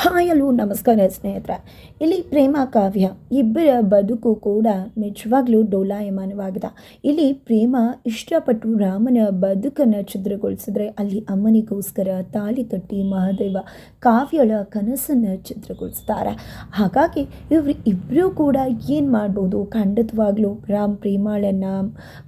Hi ಅಲ್ಲೂ ನಮಸ್ಕಾರ ಸ್ನೇಹಿತರೆ. ಇಲ್ಲಿ ಪ್ರೇಮ ಕಾವ್ಯ, ಇಬ್ಬರ ಬದುಕು ಕೂಡ ನಿಜವಾಗ್ಲೂ ಡೋಲಾಯಮಾನವಾಗಿದೆ. ಇಲ್ಲಿ ಪ್ರೇಮ ಇಷ್ಟಪಟ್ಟು ರಾಮನ ಬದುಕನ್ನು ಚಿತ್ರಗೊಳಿಸಿದ್ರೆ ಅಲ್ಲಿ ಅಮ್ಮನಿಗೋಸ್ಕರ ತಾಳಿ ತಟ್ಟಿ ಮಹಾದೇವ ಕಾವ್ಯಳ ಕನಸನ್ನು ಚಿತ್ರಗೊಳಿಸ್ತಾರೆ ಹಾಗಾಗಿ ಇವರು ಇಬ್ಬರೂ ಕೂಡ ಏನು ಮಾಡ್ಬೋದು? ಖಂಡಿತವಾಗ್ಲೂ ರಾಮ್ ಪ್ರೇಮಾಳನ್ನು,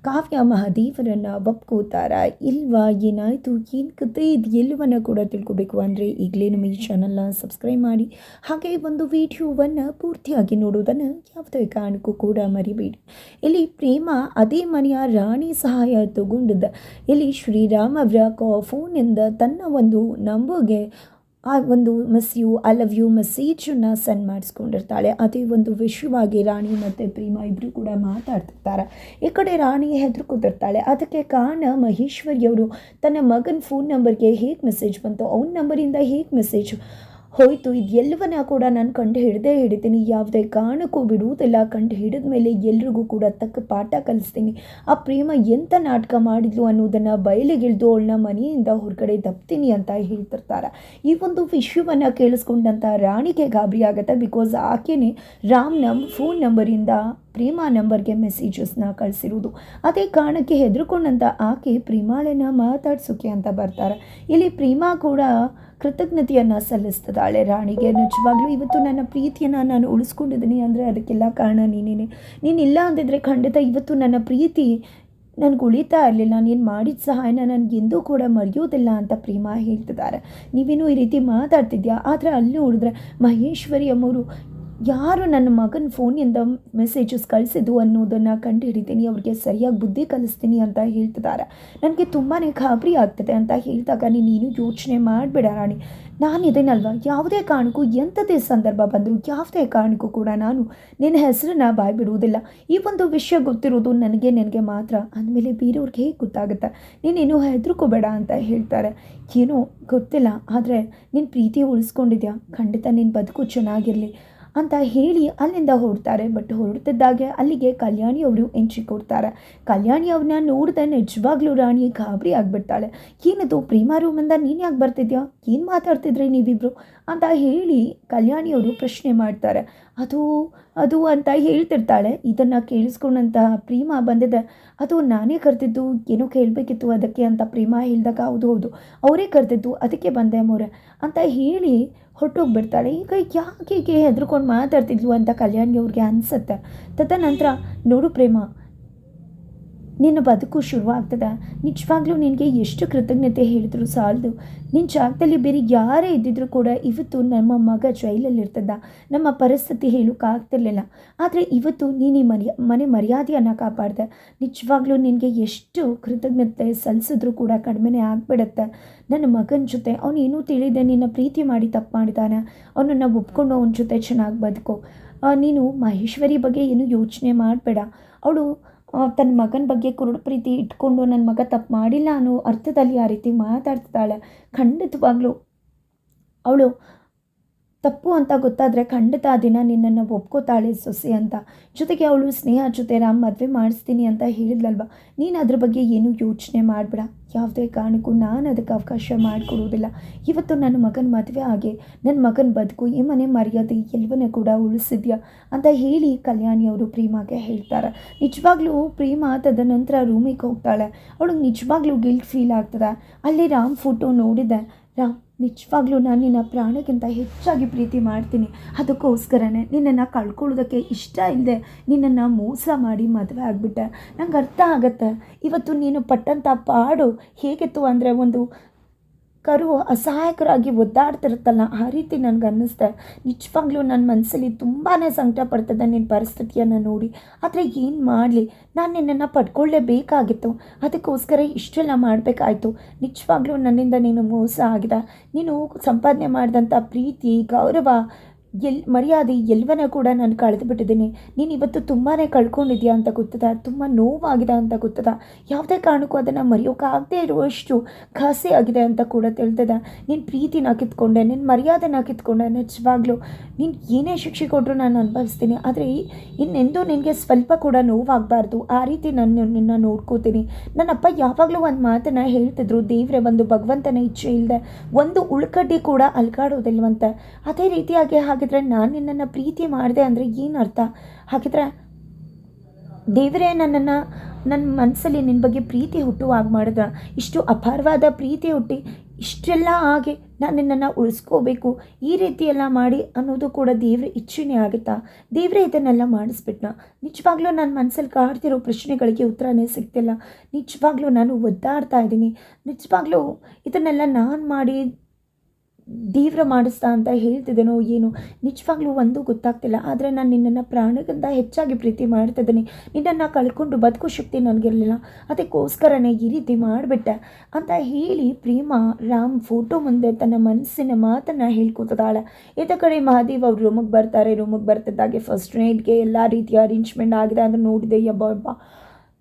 ಕಾವ್ಯ ಮಹಾದೇವರನ್ನು ಒಪ್ಕೋತಾರ? ಇಲ್ವಾ? ಏನಾಯಿತು? ಏನು ಕತೆ ಇದು? ಎಲ್ಲವನ್ನ ಕೂಡ ತಿಳ್ಕೊಬೇಕು ಅಂದರೆ ಈಗಲೇ ನಮ್ಮ ಈ ಚಾನಲ್ನ ಸಬ್ಸ್ಕ್ರೈಬ್ ಮಾಡಿ. ಹಾಗೆ ಒಂದು ವಿಡಿಯೋವನ್ನು ಪೂರ್ತಿಯಾಗಿ ನೋಡುವುದನ್ನು ಯಾವುದೇ ಕಾರಣಕ್ಕೂ ಕೂಡ ಮರಿಬೇಡಿ. ಇಲ್ಲಿ ಪ್ರೇಮ, ಅದೇ ಮನೆಯ ರಾಣಿ ಸಹಾಯ ತಗೊಂಡಿದ್ದ. ಇಲ್ಲಿ ಶ್ರೀರಾಮ ಅವರ ಫೋನಿಂದ ತನ್ನ ಒಂದು ನಂಬರ್ಗೆ ಆ ಒಂದು miss you I love you ಮೆಸೇಜನ್ನು send ಮಾಡಿಸ್ಕೊಂಡಿರ್ತಾಳೆ. ಅದೇ ಒಂದು ವಿಷಯವಾಗಿ ರಾಣಿ ಮತ್ತು ಪ್ರೇಮ ಇಬ್ಬರು ಕೂಡ ಮಾತಾಡ್ತಿರ್ತಾರೆ. ಈ ಕಡೆ ರಾಣಿ ಹೆದರ್ಕೋತಿರ್ತಾಳೆ. ಅದಕ್ಕೆ ಕಾರಣ ಮಹೇಶ್ವರಿಯವರು ತನ್ನ ಮಗನ ಫೋನ್ ನಂಬರ್ಗೆ ಹೇಗೆ ಮೆಸೇಜ್ ಬಂತು? ಅವನ ನಂಬರಿಂದ ಹೇಗೆ ಮೆಸೇಜ್ ಹೋಯಿತು. ಇದು ಎಲ್ಲವನ್ನ ಕೂಡ ನಾನು ಕಂಡು ಹಿಡ್ದೇ ಹಿಡಿತೀನಿ. ಯಾವುದೇ ಕಾರಣಕ್ಕೂ ಬಿಡುವುದಿಲ್ಲ. ಕಂಡು ಹಿಡಿದ ಮೇಲೆ ಎಲ್ರಿಗೂ ಕೂಡ ತಕ್ಕ ಪಾಠ ಕಲಿಸ್ತೀನಿ. ಆ ಪ್ರೇಮ ಎಂಥ ನಾಟಕ ಮಾಡಿದ್ಲು ಅನ್ನೋದನ್ನು ಬಯಲಿಗಿಳಿದು ಅವಳನ್ನ ಮನೆಯಿಂದ ಹೊರಗಡೆ ದಪ್ತೀನಿ ಅಂತ ಹೇಳ್ತಿರ್ತಾರೆ. ಈ ಒಂದು ವಿಷಯವನ್ನು ಕೇಳಿಸ್ಕೊಂಡಂಥ ರಾಣಿಗೆ ಗಾಬರಿ ಆಗುತ್ತೆ. ಬಿಕಾಸ್ ಆಕೆನೇ ರಾಮ್ ನಮ್ಮ ಫೋನ್ ನಂಬರಿಂದ ಪ್ರೇಮ ನಂಬರ್ಗೆ ಮೆಸೇಜಸ್ನ ಕಳಿಸಿರುವುದು ಅದೇ ಕಾರಣಕ್ಕೆ ಹೆದರ್ಕೊಂಡಂಥ ಆಕೆ ಪ್ರೇಮಾಳನ್ನ ಮಾತಾಡ್ಸೋಕೆ ಅಂತ ಬರ್ತಾರೆ. ಇಲ್ಲಿ ಪ್ರೇಮಾ ಕೂಡ ಕೃತಜ್ಞತೆಯನ್ನು ಸಲ್ಲಿಸ್ತದಾಳೆ ರಾಣಿಗೆ ನಿಜವಾಗ್ಲೂ ಇವತ್ತು ನನ್ನ ಪ್ರೀತಿಯನ್ನು ನಾನು ಉಳಿಸ್ಕೊಂಡಿದ್ದೀನಿ ಅಂದರೆ ಅದಕ್ಕೆಲ್ಲ ಕಾರಣ ನೀನೇನೆ. ನೀನಿಲ್ಲ ಅಂದಿದ್ರೆ ಖಂಡಿತ ಇವತ್ತು ನನ್ನ ಪ್ರೀತಿ ನನಗೆ ಉಳಿತಾ ಇರಲಿಲ್ಲ. ನೀನು ಮಾಡಿದ ಸಹಾಯನ ನನಗೆ ಎಂದೂ ಕೂಡ ಮರೆಯೋದಿಲ್ಲ ಅಂತ ಪ್ರೇಮ ಹೇಳ್ತಿದ್ದಾರೆ. ನೀವೇನು ಈ ರೀತಿ ಮಾತಾಡ್ತಿದ್ಯಾ? ಆದರೆ ಅಲ್ಲಿ ನೋಡಿದ್ರೆ ಮಹೇಶ್ವರಿ ಅಮ್ಮವರು ಯಾರು ನನ್ನ ಮಗನ ಫೋನಿಂದ ಮೆಸೇಜಸ್ ಕಳಿಸಿದ್ದು ಅನ್ನೋದನ್ನು ಕಂಡು ಹಿಡಿತೀನಿ ಅವ್ರಿಗೆ ಸರಿಯಾಗಿ ಬುದ್ಧಿ ಕಲಿಸ್ತೀನಿ ಅಂತ ಹೇಳ್ತಿದ್ದಾರೆ. ನನಗೆ ತುಂಬಾ ಗಾಬರಿ ಆಗ್ತದೆ ಅಂತ ಹೇಳಿದಾಗ ನೀನು ಯೋಚನೆ ಮಾಡಬೇಡ ರಾಣಿ. ನಾನಿದ್ದೇನಲ್ವ ಯಾವುದೇ ಕಾರಣಕ್ಕೂ ಎಂಥದೇ ಸಂದರ್ಭ ಬಂದರೂ, ಯಾವುದೇ ಕಾರಣಕ್ಕೂ ಕೂಡ ನಾನು ನಿನ್ನ ಹೆಸರನ್ನ ಬಾಯ್ ಬಿಡುವುದಿಲ್ಲ ಈ ಒಂದು ವಿಷಯ ಗೊತ್ತಿರೋದು ನನಗೆ, ನಿನಗೆ ಮಾತ್ರ. ಅಂದಮೇಲೆ ಬೇರೆಯವ್ರಿಗೆ ಹೇಗೆ ಗೊತ್ತಾಗುತ್ತೆ? ನೀನೇನು ಹೆದರ್ಕೋಬೇಡ ಅಂತ ಹೇಳ್ತಾರೆ. ಏನೋ ಗೊತ್ತಿಲ್ಲ, ಆದರೆ ನಿನ್ನ ಪ್ರೀತಿ ಉಳಿಸ್ಕೊಂಡಿದ್ಯಾ? ಖಂಡಿತ ನಿನ್ನ ಬದುಕು ಚೆನ್ನಾಗಿರಲಿ. ಅಂತ ಹೇಳಿ ಅಲ್ಲಿಂದ ಹೊರಡ್ತಾರೆ. ಬಟ್ ಹೊರಡ್ತಿದ್ದಾಗೆ ಅಲ್ಲಿಗೆ ಕಲ್ಯಾಣಿ ಅವರು ಎಂಟ್ರಿ ಕೊಡ್ತಾರೆ. ಕಲ್ಯಾಣಿ ಅವ್ರನ್ನ ನೋಡಿದೆ ನಿಜವಾಗ್ಲೂ ರಾಣಿ ಗಾಬರಿ ಆಗಿಬಿಡ್ತಾಳೆ. ಏನದು ಪ್ರೇಮ ರೂಮಿಂದ ನೀನು ಯಾಕೆ ಬರ್ತಿದ್ಯಾ? ಏನು ಮಾತಾಡ್ತಿದ್ರಿ ನೀವಿಬ್ಬರು ಅಂತ ಹೇಳಿ ಕಲ್ಯಾಣಿ ಅವರು ಪ್ರಶ್ನೆ ಮಾಡ್ತಾರೆ. ಅದು ಅದು ಅಂತ ಹೇಳ್ತಿರ್ತಾಳೆ. ಇದನ್ನು ಕೇಳಿಸ್ಕೊಂಡಂತಹ ಪ್ರೇಮ ಬಂದಿದೆ. ಅದು ನಾನೇ ಕರೆದಿದ್ದು. ಏನೋ ಕೇಳಬೇಕಿತ್ತು ಅದಕ್ಕೆ ಅಂತ ಪ್ರೇಮ ಹೇಳಿದಾಗ, ಹೌದು ಹೌದು. ಅವರೇ ಕರೆದಿದ್ದು. ಅದಕ್ಕೆ ಬಂದೆ ಮೋರೆ. ಅಂತ ಹೇಳಿ ಹೊರಟೋಗ್ಬಿಡ್ತಾಳೆ. ಈಗ ಯಾಕೆ ಹೆದ್ರುಕೊಂಡು ಮಾತಾಡ್ತಿದ್ಲು ಅಂತ ಕಲ್ಯಾಣಿ ಅವ್ರಿಗೆ ಅನಿಸುತ್ತೆ. ತದನಂತರ ನೋಡು ಪ್ರೇಮ ನಿನ್ನ ಬದುಕು ಶುರುವಾಗ್ತದೆ. ನಿಜವಾಗ್ಲೂ ನಿನಗೆ ಎಷ್ಟು ಕೃತಜ್ಞತೆ ಹೇಳಿದ್ರು ಸಾಲದು. ನಿನ್ನ ಜಾಗದಲ್ಲಿ ಬೇರೆ ಯಾರೇ ಇದ್ದಿದ್ರು ಕೂಡ ಇವತ್ತು ನಮ್ಮ ಮಗ ಜೈಲಲ್ಲಿರ್ತದ. ನಮ್ಮ ಪರಿಸ್ಥಿತಿ ಹೇಳೋಕ್ಕಾಗ್ತಿರ್ಲಿಲ್ಲ ಆದರೆ ಇವತ್ತು ನೀನು ಮನೆ ಮನೆ ಮರ್ಯಾದೆಯನ್ನು ಕಾಪಾಡ್ದೆ. ನಿಜವಾಗ್ಲೂ ನಿನಗೆ ಎಷ್ಟು ಕೃತಜ್ಞತೆ ಸಲ್ಲಿಸಿದ್ರು ಕೂಡ ಕಡಿಮೆನೇ ಆಗಿಬಿಡತ್ತೆ. ನನ್ನ ಮಗನ ಜೊತೆ ಅವನು ಏನೂ ತಿಳಿದೆ, ನಿನ್ನ ಪ್ರೀತಿ ಮಾಡಿ ತಪ್ಪು ಮಾಡಿದಾನೆ. ಅವನನ್ನು ಒಪ್ಕೊಂಡು ಅವನ ಜೊತೆ ಚೆನ್ನಾಗಿ ಬದುಕು. ನೀನು ಮಹೇಶ್ವರಿ ಬಗ್ಗೆ ಏನು ಯೋಚನೆ ಮಾಡಬೇಡ. ಅವಳು ತನ್ನ ಮಗನ ಬಗ್ಗೆ ಕುರುಡು ಪ್ರೀತಿ ಇಟ್ಕೊಂಡು ನನ್ನ ಮಗ ತಪ್ಪು ಮಾಡಿಲ್ಲ ಅನ್ನೋ ಅರ್ಥದಲ್ಲಿ ಆ ರೀತಿ ಮಾತಾಡ್ತಿದ್ದಾಳೆ. ಖಂಡಿತವಾಗ್ಲೂ. ಅವಳು ತಪ್ಪು ಅಂತ ಗೊತ್ತಾದರೆ ಖಂಡಿತ ಆ ದಿನ ನಿನ್ನನ್ನು ಒಪ್ಕೋತಾಳೆ ಸೊಸೆ ಅಂತ. ಜೊತೆಗೆ ಅವಳು ಸ್ನೇಹ ಜೊತೆ ರಾಮ್ ಮದುವೆ ಮಾಡಿಸ್ತೀನಿ ಅಂತ ಹೇಳಿದ್ಲಲ್ವ? ನೀನು ಅದ್ರ ಬಗ್ಗೆ ಏನೂ ಯೋಚನೆ ಮಾಡಬೇಡ. ಯಾವುದೇ ಕಾರಣಕ್ಕೂ ನಾನು ಅದಕ್ಕೆ ಅವಕಾಶ ಮಾಡಿಕೊಡೋದಿಲ್ಲ ಇವತ್ತು ನನ್ನ ಮಗನ ಮದುವೆ ಆಗಿ ನನ್ನ ಮಗನ ಬದುಕು, ಈ ಮನೆ ಮರ್ಯಾದೆ ಎಲ್ಲವನ್ನೂ ಕೂಡ ಉಳಿಸಿದ್ಯಾ ಅಂತ ಹೇಳಿ ಕಲ್ಯಾಣಿ ಅವರು ಪ್ರೇಮಾಗೆ ಹೇಳ್ತಾರೆ. ನಿಜವಾಗ್ಲೂ ಪ್ರೇಮ ತದನಂತರ ರೂಮಿಗೆ ಹೋಗ್ತಾಳೆ. ಅವಳಿಗೆ ನಿಜವಾಗ್ಲೂ ಗಿಲ್ಟ್ ಫೀಲ್ ಆಗ್ತದೆ. ಅಲ್ಲಿ ರಾಮ್ ಫೋಟೋ ನೋಡಿದೆ. ರಾಮ್ ನಿಜವಾಗ್ಲೂ ನಾನು ನಿನ್ನ ಪ್ರಾಣಕ್ಕಿಂತ ಹೆಚ್ಚಾಗಿ ಪ್ರೀತಿ ಮಾಡ್ತೀನಿ. ಅದಕ್ಕೋಸ್ಕರನೇ ನಿನ್ನನ್ನು ಕಳ್ಕೊಳ್ಳೋದಕ್ಕೆ ಇಷ್ಟ ಇಲ್ಲದೆ ನಿನ್ನನ್ನು ಮೋಸ ಮಾಡಿ ಮದುವೆ ಆಗಿಬಿಟ್ಟೆ. ನಂಗೆ ಅರ್ಥ ಆಗತ್ತೆ. ಇವತ್ತು ನೀನು ಪಟ್ಟಂಥ ಪಾಡು ಹೇಗಿತ್ತು ಅಂದರೆ ಒಂದು ಕರು ಅಸಹಾಯಕರಾಗಿ ಒದ್ದಾಡ್ತಿರುತ್ತಲ್ಲ, ಆ ರೀತಿ ನನಗೆ ಅನ್ನಿಸ್ದೆ ನಿಜವಾಗ್ಲೂ ನನ್ನ ಮನಸ್ಸಲ್ಲಿ ತುಂಬಾ ಸಂಕಟ ಪಡ್ತದೆ ನಿನ್ನ ಪರಿಸ್ಥಿತಿಯನ್ನು ನೋಡಿ. ಆದರೆ ಏನು ಮಾಡಲಿ? ನಾನು ನಿನ್ನನ್ನು ಪಡ್ಕೊಳ್ಳೇಬೇಕಾಗಿತ್ತು ಅದಕ್ಕೋಸ್ಕರ ಇಷ್ಟೆಲ್ಲ ಮಾಡಬೇಕಾಯ್ತು. ನಿಜವಾಗ್ಲೂ ನನ್ನಿಂದ ನೀನು ಮೋಸ ಆಗಿದೆ ನೀನು ಸಂಪಾದನೆ ಮಾಡಿದಂಥ ಪ್ರೀತಿ, ಗೌರವ ಎಲ್ ಮರ್ಯಾದೆ ಎಲ್ಲವನ್ನ ಕೂಡ ನಾನು ಕಳೆದು ಬಿಟ್ಟಿದ್ದೀನಿ ನೀನು ಇವತ್ತು ತುಂಬಾ ಕಳ್ಕೊಂಡಿದ್ಯಾ ಅಂತ ಗೊತ್ತದ? ತುಂಬ ನೋವಾಗಿದೆ ಅಂತ ಗೊತ್ತದ? ಯಾವುದೇ ಕಾರಣಕ್ಕೂ ಅದನ್ನು ಮರೆಯೋಕ್ಕಾಗದೇ ಇರುವಷ್ಟು ಖಾಸೆ ಆಗಿದೆ ಅಂತ ಕೂಡ ತಿಳ್ತದ. ನಿನ್ನ ಪ್ರೀತಿನ ಕಿತ್ಕೊಂಡೆ ನಿನ್ನ ಮರ್ಯಾದೆನ ಕಿತ್ಕೊಂಡೆ ನಿಜವಾಗ್ಲೂ. ನೀನು ಏನೇ ಶಿಕ್ಷೆ ಕೊಟ್ಟರು ನಾನು ಅನುಭವಿಸ್ತೀನಿ. ಆದರೆ ಇನ್ನೆಂದೂ ನಿನಗೆ ಸ್ವಲ್ಪ ಕೂಡ ನೋವಾಗಬಾರ್ದು. ಆ ರೀತಿ ನಾನು ನಿನ್ನ ನೋಡ್ಕೋತೀನಿ. ನನ್ನಪ್ಪ ಯಾವಾಗಲೂ ಒಂದು ಮಾತನ್ನು ಹೇಳ್ತಿದ್ರು. ದೇವ್ರೆ, ಒಂದು ಭಗವಂತನ ಇಚ್ಛೆ ಇಲ್ಲದೆ ಒಂದು ಉಳ್ಕಡ್ಡಿ ಕೂಡ ಅಲ್ಗಾಡೋದಿಲ್ವಂತೆ. ಅದೇ ರೀತಿಯಾಗಿ ಹಾಗಿದ್ರೆ ನಾನು ನಿನ್ನನ್ನು ಪ್ರೀತಿ ಮಾಡಿದೆ ಅಂದರೆ ಏನು ಅರ್ಥ? ಹಾಗಿದ್ರೆ ದೇವರೇ ನನ್ನನ್ನು ನನ್ನ ಮನಸ್ಸಲ್ಲಿ ನಿನ್ನ ಬಗ್ಗೆ ಪ್ರೀತಿ ಹುಟ್ಟುವಾಗ ಮಾಡಿದ ಇಷ್ಟು ಅಪಾರವಾದ ಪ್ರೀತಿ ಹುಟ್ಟಿ ಇಷ್ಟೆಲ್ಲ ಆಗಿ ನಾನು ನಿನ್ನನ್ನು ಉಳಿಸ್ಕೋಬೇಕು, ಈ ರೀತಿ ಎಲ್ಲ ಮಾಡಿ ಅನ್ನೋದು ಕೂಡ ದೇವ್ರ ಇಚ್ಛೆನೇ ಆಗುತ್ತಾ? ದೇವರೇ ಇದನ್ನೆಲ್ಲ ಮಾಡಿಸ್ಬಿಟ್ನ. ನಿಜವಾಗ್ಲೂ ನನ್ನ ಮನಸ್ಸಲ್ಲಿ ಕಾಡ್ತಿರೋ ಪ್ರಶ್ನೆಗಳಿಗೆ ಉತ್ತರನೇ ಸಿಗ್ತಿಲ್ಲ. ನಿಜವಾಗ್ಲೂ ನಾನು ಒದ್ದಾಡ್ತಾ ಇದ್ದೀನಿ. ನಿಜವಾಗ್ಲೂ ಇದನ್ನೆಲ್ಲ ನಾನು ಮಾಡಿ ದೇವ್ರ ಮಾಡಿಸ್ತಾ ಅಂತ ಹೇಳ್ತಿದ್ದೇನೋ ಏನು, ನಿಜವಾಗ್ಲೂ ಒಂದು ಗೊತ್ತಾಗ್ತಿಲ್ಲ. ಆದರೆ ನಾನು ನಿನ್ನನ್ನು ಪ್ರಾಣಕ್ಕಿಂತ ಹೆಚ್ಚಾಗಿ ಪ್ರೀತಿ ಮಾಡ್ತಿದ್ದೀನಿ ನಿನ್ನನ್ನು ಕಳ್ಕೊಂಡು ಬದುಕೋ ಶಕ್ತಿ ನನಗಿರಲಿಲ್ಲ. ಅದಕ್ಕೋಸ್ಕರನೇ ಈ ರೀತಿ ಮಾಡಿಬಿಟ್ಟೆ ಅಂತ ಹೇಳಿ ಪ್ರೇಮ ರಾಮ್ ಫೋಟೋ ಮುಂದೆ ತನ್ನ ಮನಸ್ಸಿನ ಮಾತನ್ನು ಹೇಳ್ಕೊತದಾಳೆ ಇದ ಕಡೆ ಮಹಾದೇವ್ ಅವ್ರು ರೂಮಿಗೆ ಬರ್ತಾರೆ. ರೂಮಿಗೆ ಬರ್ತಿದ್ದಾಗೆ ಫಸ್ಟ್ ನೈಟ್ಗೆ ಎಲ್ಲ ರೀತಿಯ ಅರೇಂಜ್ಮೆಂಟ್ ಆಗಿದೆ ಅಂತ ನೋಡಿದೆ ಯಬ್ಬ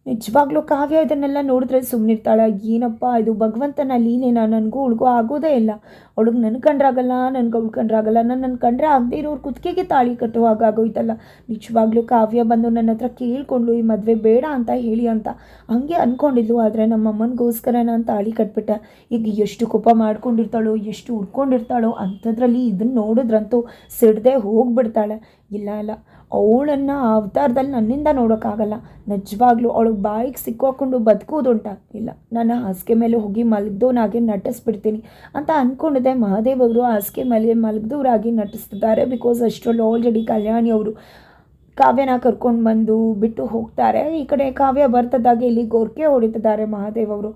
ನಿಜವಾಗ್ಲೂ ಕಾವ್ಯ ಇದನ್ನೆಲ್ಲ ನೋಡಿದ್ರೆ ಸುಮ್ಮನಿರ್ತಾಳೆ ಏನಪ್ಪ ಇದು? ಭಗವಂತನ ಲೀಲೆನ? ನನಗೂ ಉಳ್ಗೋ ಆಗೋದೇ ಇಲ್ಲ. ಅವಳಿಗೆ ನನ್ನ ಕಂಡ್ರಾಗಲ್ಲ, ನನಗೆ ಅವಳು ಕಂಡ್ರಾಗಲ್ಲ. ನಾನು ನನ್ನ ಕಂಡ್ರೆ ಆಗದೆ ಇರೋರು ಕುತ್ತಿಗೆಗೆ ತಾಳಿ ಕಟ್ಟುವಾಗ ಆಗೋಯ್ತಲ್ಲ. ನಿಜವಾಗ್ಲೂ ಕಾವ್ಯ ಬಂದು ನನ್ನ ಹತ್ರ ಕೇಳ್ಕೊಂಡ್ಲು ಈ ಮದುವೆ ಬೇಡ ಅಂತ ಹೇಳಿ ಅಂತ ಹಂಗೆ ಅಂದ್ಕೊಂಡಿದ್ಲು ಆದರೆ ನಮ್ಮ ಅಮ್ಮನಿಗೋಸ್ಕರ ನಾನು ತಾಳಿ ಕಟ್ಬಿಟ್ಟೆ. ಈಗ ಎಷ್ಟು ಕೋಪ ಮಾಡ್ಕೊಂಡಿರ್ತಾಳೋ, ಎಷ್ಟು ಉಡ್ಕೊಂಡಿರ್ತಾಳೋ ಅಂಥದ್ರಲ್ಲಿ ಇದನ್ನು ನೋಡಿದ್ರಂತೂ ಸಿಡದೆ ಹೋಗ್ಬಿಡ್ತಾಳೆ. ಇಲ್ಲ ಇಲ್ಲ. ಅವಳನ್ನು ಅವತಾರದಲ್ಲಿ ನನ್ನಿಂದ ನೋಡೋಕ್ಕಾಗಲ್ಲ. ನಿಜವಾಗ್ಲೂ ಅವಳಿಗೆ ಬಾಯಿಗೆ ಸಿಕ್ಕಾಕೊಂಡು ಬದುಕೋದುಂಟ ಇಲ್ಲ ನಾನು ಹಾಸಿಗೆ ಮೇಲೆ ಹೋಗಿ ಮಲಗ್ದೋನಾಗೆ ನಟಿಸ್ಬಿಡ್ತೀನಿ ಅಂತ ಅಂದ್ಕೊಂಡಿದ್ದೆ ಮಹಾದೇವ್ ಅವರು ಹಾಸಿಗೆ ಮೇಲೆ ಮಲಗ್ದವರಾಗಿ ನಟಿಸ್ತಿದ್ದಾರೆ ಬಿಕಾಸ್ ಅಷ್ಟರಲ್ಲಿ ಆಲ್ರೆಡಿ ಕಲ್ಯಾಣಿ ಅವರು ಕಾವ್ಯನ ಕರ್ಕೊಂಡು ಬಂದು ಬಿಟ್ಟು ಹೋಗ್ತಾರೆ. ಈ ಕಡೆ ಕಾವ್ಯ ಬರ್ತದಾಗೆ ಇಲ್ಲಿ ಗೋರ್ಕೆ ಹೊಡಿತಿದ್ದಾರೆ ಮಹಾದೇವ್ ಅವರು.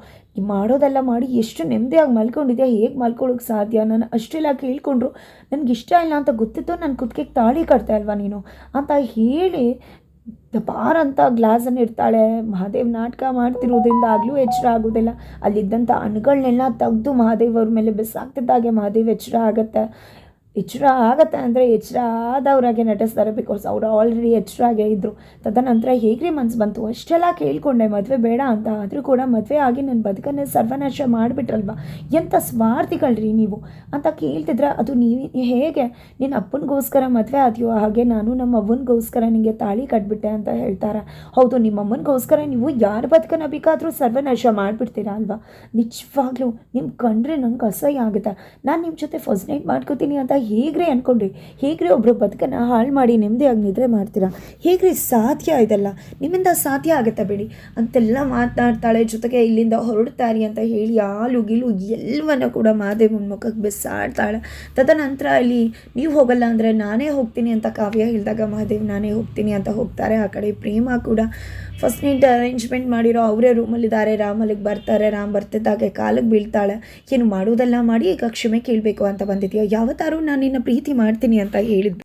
ಮಾಡೋದೆಲ್ಲ ಮಾಡಿ ಎಷ್ಟು ನೆಮ್ಮದಿಯಾಗಿ ಮಲ್ಕೊಂಡಿದ್ಯಾ? ಹೇಗೆ ಮಲ್ಕೊಳ್ಳೋಕೆ ಸಾಧ್ಯ? ನಾನು ಅಷ್ಟೆಲ್ಲ ಕೇಳ್ಕೊಂಡ್ರು. ನನಗೆ ಇಷ್ಟ ಇಲ್ಲ ಅಂತ ಗೊತ್ತಿತ್ತು. ನನ್ನ ಕುತ್ತಿಗೆಗೆ ತಾಳಿ ಕಟ್ತಾ ಇಲ್ವಾ ನೀನು? ಅಂತ ಹೇಳಿ ಬಾರ್ ಅಂತ ಗ್ಲಾಸನ್ನು ಇಡ್ತಾಳೆ. ಮಹಾದೇವ್ ನಾಟಕ ಮಾಡ್ತಿರೋದ್ರಿಂದ ಆಗಲೂ ಎಚ್ಚರ ಆಗೋದಿಲ್ಲ. ಅಲ್ಲಿದ್ದಂಥ ಹಣ್ಣುಗಳನ್ನೆಲ್ಲ ತೆಗೆದು ಮಹಾದೇವ್ ಅವ್ರ ಮೇಲೆ ಬಿಸಾಕ್ತಿದ್ದಾಗೆ ಮಹಾದೇವ್ ಎಚ್ಚರ ಆಗುತ್ತೆ. ಎಚ್ಚರ ಆಗತ್ತೆ ಅಂದರೆ ಎಚ್ಚರ ಆದವರಾಗೆ ನಟಿಸ್ತಾರೆ ಬಿಕಾಸ್ ಅವರು ಆಲ್ರೆಡಿ ಎಚ್ಚರಾಗೆ ಇದ್ದರು ತದನಂತರ ಹೇಗ್ರಿ ಮನ್ಸು ಬಂತು? ಅಷ್ಟೆಲ್ಲ ಕೇಳಿಕೊಂಡೆ. ಮದುವೆ ಬೇಡ ಅಂತ. ಆದರೂ ಕೂಡ ಮದುವೆ ಆಗಿ ನನ್ನ ಬದುಕನ್ನು ಸರ್ವನಾಶ ಮಾಡಿಬಿಟ್ರಲ್ವ? ಎಂಥ ಸ್ವಾರ್ಥಿಗಳ್ರಿ ನೀವು? ಅಂತ ಕೇಳ್ತಿದ್ರೆ, ಅದು ನೀವು ಹೇಗೆ? ನಿನ್ನ ಅಪ್ಪನಿಗೋಸ್ಕರ ಮದುವೆ ಆದ್ಯೋ ಹಾಗೆ ನಾನು ನಮ್ಮ ಅವ್ವನಿಗೋಸ್ಕರ ನಿಮಗೆ ತಾಳಿ ಕಟ್ಬಿಟ್ಟೆ ಅಂತ ಹೇಳ್ತಾರೆ. ಹೌದು, ನಿಮ್ಮ ಅಮ್ಮನಿಗೋಸ್ಕರ ನೀವು ಯಾರ ಬದುಕನ್ನು ಬೇಕಾದರೂ ಸರ್ವನಾಶ ಮಾಡಿಬಿಡ್ತೀರಾ ಅಲ್ವಾ? ನಿಜವಾಗ್ಲೂ ನಿಮ್ಮ ಕಂಡ್ರೆ ನಂಗೆ ಅಸಹ್ಯ ಆಗುತ್ತೆ. ನಾನು ನಿಮ್ಮ ಜೊತೆ ಫಸ್ಟ್ ನೈಟ್ ಮಾಡ್ಕೋತೀನಿ ಅಂತ ಹೇಗ್ರಿ ಅಂದ್ಕೊಂಡ್ರಿ ಹೇಗ್ರಿ ಒಬ್ಬರು ಬದುಕನ್ನು ಹಾಳು ಮಾಡಿ ನೆಮ್ಮದಿಯಾಗಿ ನಿದ್ರೆ ಮಾಡ್ತೀರಾ? ಹೇಗ್ರಿ ಸಾಧ್ಯ ಇದೆಲ್ಲ? ನಿಮ್ಮಿಂದ ಸಾಧ್ಯ ಆಗುತ್ತಾ ಬಿಡಿ. ಅಂತೆಲ್ಲ ಮಾತನಾಡ್ತಾಳೆ, ಜೊತೆಗೆ ಇಲ್ಲಿಂದ ಹೊರಡ್ತಾರಿ ಅಂತ ಹೇಳಿ ಹಾಲು ಗಿಲು ಎಲ್ಲವನ್ನ ಕೂಡ ಮಹಾದೇವನ ಮುಖಕ್ಕೆ ಬಿಸಾಡ್ತಾಳೆ. ತದನಂತರ ಅಲ್ಲಿ ನೀವು ಹೋಗಲ್ಲ ಅಂದರೆ ನಾನೇ ಹೋಗ್ತೀನಿ ಅಂತ ಕಾವ್ಯ ಹೇಳಿದಾಗ ಮಹಾದೇವ್ ನಾನೇ ಹೋಗ್ತೀನಿ ಅಂತ ಹೋಗ್ತಾರೆ. ಆ ಕಡೆ ಪ್ರೇಮ ಕೂಡ ಫಸ್ಟ್ ನೀಟ್ ಅರೇಂಜ್ಮೆಂಟ್ ಮಾಡಿರೋ ಅವರೇ ರೂಮಲ್ಲಿದ್ದಾರೆ ರಾಮ್ ಅಲ್ಲಿಗೆ ಬರ್ತಾರೆ. ರಾಮ್ ಬರ್ತಿದ್ದಾಗೆ ಕಾಲಿಗೆ ಬೀಳ್ತಾಳೆ. ಏನು ಮಾಡೋದೆಲ್ಲ ಮಾಡಿ, ಈಗ ಕ್ಷಮೆ ಕೇಳಬೇಕು ಅಂತ ಬಂದಿದ್ಯಾ? ಯಾವತ್ತಾರು ನಾನು ನಿನ್ನ ಪ್ರೀತಿ ಮಾಡ್ತೀನಿ ಅಂತ ಹೇಳಿದ್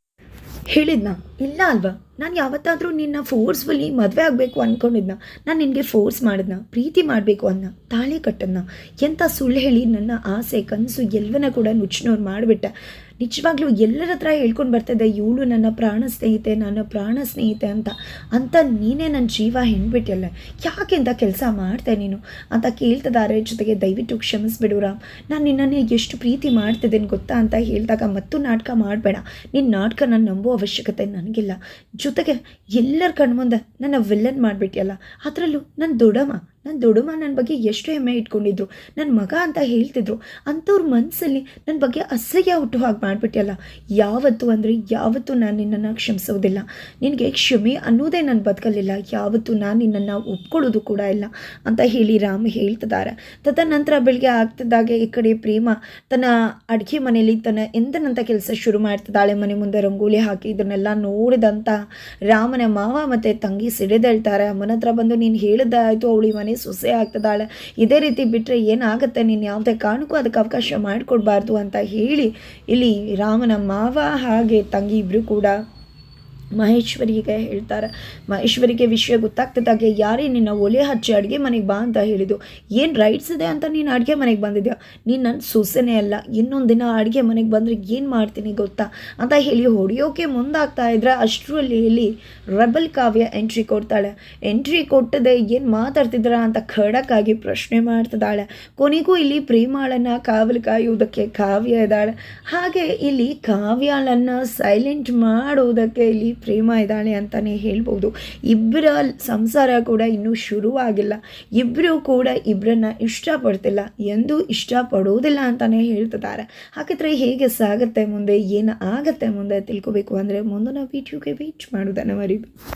ಹೇಳಿದ್ನಾ? ಇಲ್ಲ ಅಲ್ವಾ? ನಾನು ಯಾವತ್ತಾದರೂ ನಿನ್ನ ಫೋರ್ಸ್ಫುಲಿ ಮದುವೆ ಆಗಬೇಕು ಅಂದ್ಕೊಂಡಿದ್ನ ನಾನು ನಿನಗೆ ಫೋರ್ಸ್ ಮಾಡಿದ್ನ? ಪ್ರೀತಿ ಮಾಡಬೇಕು ಅನ್ನ? ತಾಳೆ ಕಟ್ಟನ್ನ ಎಂಥ ಸುಳ್ಳು ಹೇಳಿ ನನ್ನ ಆಸೆ, ಕನಸು ಎಲ್ಲವನ್ನ ಕೂಡ ನುಚ್ಚಿನವ್ರು ಮಾಡಿಬಿಟ್ಟೆ. ನಿಜವಾಗ್ಲೂ ಎಲ್ಲರ ಹತ್ರ ಹೇಳ್ಕೊಂಡು ಬರ್ತಿದ್ದೆ ಇವಳು ನನ್ನ ಪ್ರಾಣ ಸ್ನೇಹಿತೆ, ನನ್ನ ಪ್ರಾಣ ಸ್ನೇಹಿತೆ ಅಂತ. ಅಂತ ನೀನೇ ನನ್ನ ಜೀವ ಹೆಣ್ಬಿಟ್ಟಿಲ್ಲ ಯಾಕೆ ಅಂತ ಕೆಲಸ ಮಾಡ್ತೆ ನೀನು? ಅಂತ ಕೇಳ್ತಿದ್ದಾರೆ. ಜೊತೆಗೆ ದಯವಿಟ್ಟು ಕ್ಷಮಿಸ್ಬಿಡು ರಾಮ್. ನಾನು ನಿನ್ನನ್ನು ಎಷ್ಟು ಪ್ರೀತಿ ಮಾಡ್ತಿದ್ದೇನೆ ಗೊತ್ತಾ ಅಂತ ಹೇಳಿದಾಗ ಮತ್ತು ನಾಟಕ ಮಾಡಬೇಡ. ನಿನ್ನ ನಾಟಕ ನಾನು ನಂಬೋ ಅವಶ್ಯಕತೆ ನನಗಿಲ್ಲ. ಜೊತೆಗೆ ಎಲ್ಲರ ಕಣ್ಮುಂದೆ ನನ್ನ ವಿಲ್ಲನ್ ಮಾಡಿಬಿಟ್ಟಿಯಲ್ಲ ಅದರಲ್ಲೂ ನನ್ನ ದೊಡ್ಡಮ್ಮ. ನನ್ನ ದೊಡ್ಡಮ್ಮ ನನ್ನ ಬಗ್ಗೆ ಎಷ್ಟು ಹೆಮ್ಮೆ ಇಟ್ಕೊಂಡಿದ್ರು. ನನ್ನ ಮಗ ಅಂತ ಹೇಳ್ತಿದ್ರು. ಅಂಥವ್ರ ಮನಸ್ಸಲ್ಲಿ ನನ್ನ ಬಗ್ಗೆ ಅಸಹ್ಯ ಹುಟ್ಟು ಹಾಗೆ ಮಾಡಿಬಿಟ್ಟಿಯಲ್ಲ ಯಾವತ್ತು ಅಂದರೆ ಯಾವತ್ತೂ ನಾನು ನಿನ್ನನ್ನು ಕ್ಷಮಿಸೋದಿಲ್ಲ. ನಿನಗೆ ಕ್ಷಮೆ ಅನ್ನೋದೇ ನನ್ನ ಬದುಕಲಿಲ್ಲ ಯಾವತ್ತು ನಾನು ನಿನ್ನನ್ನು ಒಪ್ಕೊಳ್ಳೋದು ಕೂಡ ಇಲ್ಲ ಅಂತ ಹೇಳಿ ರಾಮ್ ಹೇಳ್ತಿದ್ದಾರೆ ತದನಂತರ ಬೆಳಗ್ಗೆ ಆಗ್ತಿದ್ದಾಗೆ ಈ ಕಡೆ ಪ್ರೇಮ ತನ್ನ ಅಡುಗೆ ಮನೆಯಲ್ಲಿ ತನ್ನ ಎಂದನಂತ ಕೆಲಸ ಶುರು ಮಾಡ್ತಿದ್ದಾಳೆ. ಮನೆ ಮುಂದೆ ರಂಗೋಲಿ ಹಾಕಿ ಇದನ್ನೆಲ್ಲ ನೋಡಿದಂಥ ರಾಮನ ಮಾವ ಮತ್ತು ತಂಗಿ ಸಿಡಿದೇಳ್ತಾರೆ ಅಮ್ಮನ ಬಂದು ನೀನು ಹೇಳಿದ್ದಾಯಿತು ಅವಳು ಮನೆ ಸೊಸೆ ಆಗ್ತದಾಳೆ. ಇದೇ ರೀತಿ ಬಿಟ್ಟರೆ ಏನಾಗುತ್ತೆ? ನೀನು ಯಾವುದೇ ಕಾರಣಕ್ಕೂ ಅದಕ್ಕೆ ಅವಕಾಶ ಮಾಡಿಕೊಡ್ಬಾರ್ದು ಅಂತ ಹೇಳಿ ಇಲ್ಲಿ ರಾಮನ ಮಾವ ಹಾಗೆ ತಂಗಿ ಇಬ್ಬರು ಕೂಡ ಮಹೇಶ್ವರಿಗೆ ಹೇಳ್ತಾರೆ, ಮಹೇಶ್ವರಿಗೆ ವಿಷಯ ಗೊತ್ತಾಗ್ತಿದ್ದಾಗೆ, ಯಾರೇ ನಿನ್ನ ಒಲೆ ಹಚ್ಚಿ ಅಡುಗೆ ಮನೆಗೆ ಬಾ ಅಂತ ಹೇಳಿದ್ದು. ಏನು ರೈಟ್ಸ್ ಇದೆ ಅಂತ ನೀನು ಅಡುಗೆ ಮನೆಗೆ ಬಂದಿದ್ಯಾ? ನೀನು ನನ್ನ ಸೊಸೆನೇ ಅಲ್ಲ, ಇನ್ನೊಂದು ದಿನ ಅಡುಗೆ ಮನೆಗೆ ಬಂದರೆ ಏನು ಮಾಡ್ತೀನಿ ಗೊತ್ತಾ? ಅಂತ ಹೇಳಿ ಹೊಡೆಯೋಕೆ ಮುಂದಾಗ್ತಾ ಇದ್ರೆ ಅಷ್ಟರಲ್ಲಿ ಇಲ್ಲಿ ರಬಲ್ ಕಾವ್ಯ ಎಂಟ್ರಿ ಕೊಡ್ತಾಳೆ. ಎಂಟ್ರಿ ಕೊಟ್ಟದೆ ಏನು ಮಾತಾಡ್ತಿದ್ರ ಅಂತ ಖಡಕ್ಕಾಗಿ ಪ್ರಶ್ನೆ ಮಾಡ್ತಿದ್ದಾಳೆ. ಕೊನೆಗೂ ಇಲ್ಲಿ ಪ್ರೇಮಾಳನ್ನು ಕಾವಲು ಕಾಯುವುದಕ್ಕೆ ಕಾವ್ಯ ಇದ್ದಾಳೆ. ಹಾಗೆ ಇಲ್ಲಿ ಕಾವ್ಯಾಳನ್ನು ಸೈಲೆಂಟ್ ಮಾಡೋದಕ್ಕೆ ಇಲ್ಲಿ ಪ್ರೇಮ ಇದ್ದಾಳೆ ಅಂತಲೇ ಹೇಳ್ಬೋದು. ಇಬ್ಬರ ಸಂಸಾರ ಕೂಡ ಇನ್ನೂ ಶುರುವಾಗಿಲ್ಲ. ಇಬ್ಬರು ಕೂಡ ಇಬ್ಬರನ್ನ ಇಷ್ಟಪಡ್ತಿಲ್ಲ. ಎಂದೂ ಇಷ್ಟಪಡೋದಿಲ್ಲ ಅಂತಲೇ ಹೇಳ್ತಿದ್ದಾರೆ. ಹಾಗಾದರೆ ಹೇಗೆ ಸಾಗುತ್ತೆ ಮುಂದೆ? ಏನು ಆಗುತ್ತೆ ಮುಂದೆ ತಿಳ್ಕೊಬೇಕು ಅಂದರೆ ಮುಂದಿನ ವೀಡಿಯೋಗೆ ವೇಟ್ ಮಾಡೋದನ್ನು ಮರಿಬೇಡಿ.